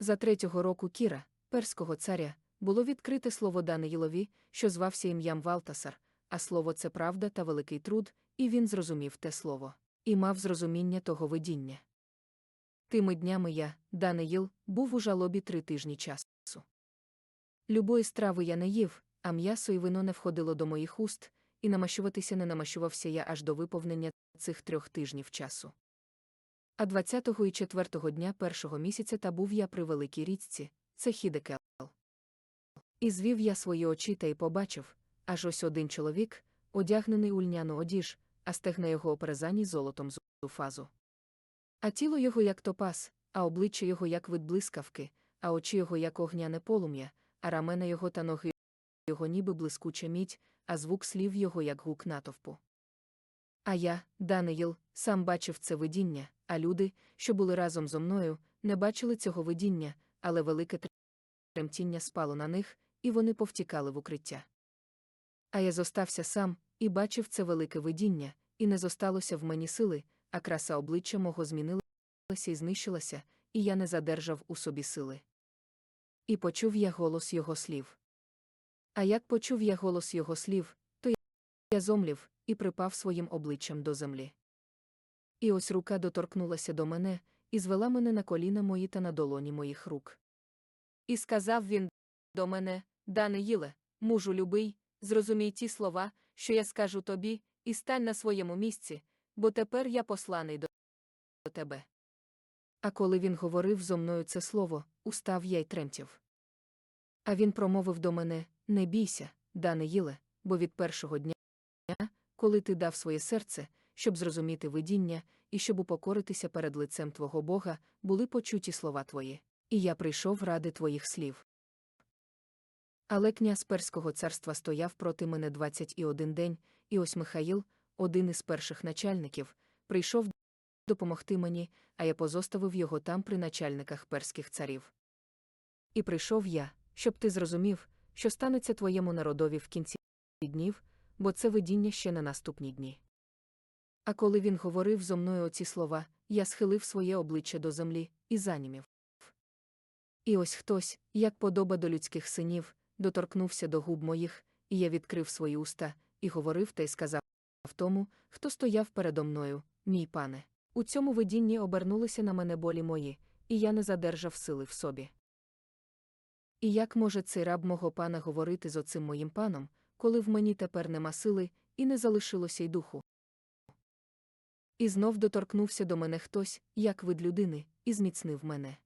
За третього року Кіра, перського царя, було відкрите слово Даниїлові, що звався ім'ям Валтасар, а слово це правда та великий труд, і він зрозумів те слово, і мав зрозуміння того видіння. Тими днями я, Даниїл, був у жалобі три тижні часу. Любої страви я не їв, а м'ясо і вино не входило до моїх уст, і намащуватися не намащувався я аж до виповнення цих трьох тижнів часу. А 20-го і 4-го дня першого місяця та був я при великій річці, це Хідекел. І звів я свої очі та й побачив, аж ось один чоловік, одягнений у льняну одіж, а стегна його оперезані золотом з фазу. А тіло його як топаз, а обличчя його як вид блискавки, а очі його як огняне полум'я, а рамена його та ноги його ніби блискуча мідь, а звук слів його як гук натовпу. А я, Даниїл, сам бачив це видіння, а люди, що були разом зо мною, не бачили цього видіння, але велике тремтіння спало на них, і вони повтікали в укриття. А я зостався сам, і бачив це велике видіння, і не зосталося в мені сили, а краса обличчя мого змінилася і знищилася, і я не задержав у собі сили. І почув я голос його слів. А як почув я голос його слів, то я зомлів і припав своїм обличчям до землі. І ось рука доторкнулася до мене і звела мене на коліна мої та на долоні моїх рук. І сказав він до мене, Даниїле, мужу любий, зрозумій ті слова, що я скажу тобі, і стань на своєму місці, бо тепер я посланий до тебе. А коли він говорив зо мною це слово, устав я й тремтів. А він промовив до мене Не бійся, Даниїле, бо від першого дня, коли ти дав своє серце, щоб зрозуміти видіння і щоб упокоритися перед лицем твого Бога, були почуті слова твої, і я прийшов ради твоїх слів. Але князь Перського царства стояв проти мене двадцять і один день, і ось Михаїл, один із перших начальників, прийшов допомогти мені, а я позоставив його там при начальниках перських царів. І прийшов я, щоб ти зрозумів, що станеться твоєму народові в кінці днів, бо це видіння ще на наступні дні. А коли він говорив зо мною оці слова, я схилив своє обличчя до землі і занімів. І ось хтось, як подоба до людських синів, доторкнувся до губ моїх, і я відкрив свої уста, і говорив та й сказав тому, хто стояв передо мною, мій пане. У цьому видінні обернулися на мене болі мої, і я не задержав сили в собі. І як може цей раб мого пана говорити з оцим моїм паном, коли в мені тепер нема сили, і не залишилося й духу? І знов доторкнувся до мене хтось, як вид людини, і зміцнив мене.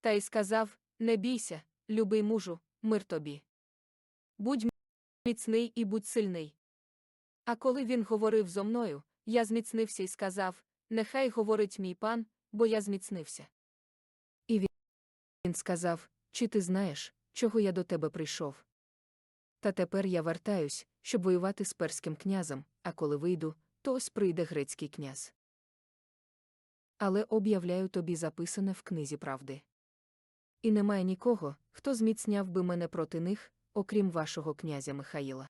Та й сказав Не бійся, любий мужу, мир тобі. Будь міцний і будь сильний. А коли він говорив зо мною, я зміцнився і сказав Нехай говорить мій пан, бо я зміцнився. І він, сказав Чи ти знаєш, чого я до тебе прийшов? Та тепер я вертаюсь, щоб воювати з перським князем, а коли вийду, то ось прийде грецький князь. Але об'являю тобі записане в книзі правди. І немає нікого, хто зміцняв би мене проти них, окрім вашого князя Михаїла.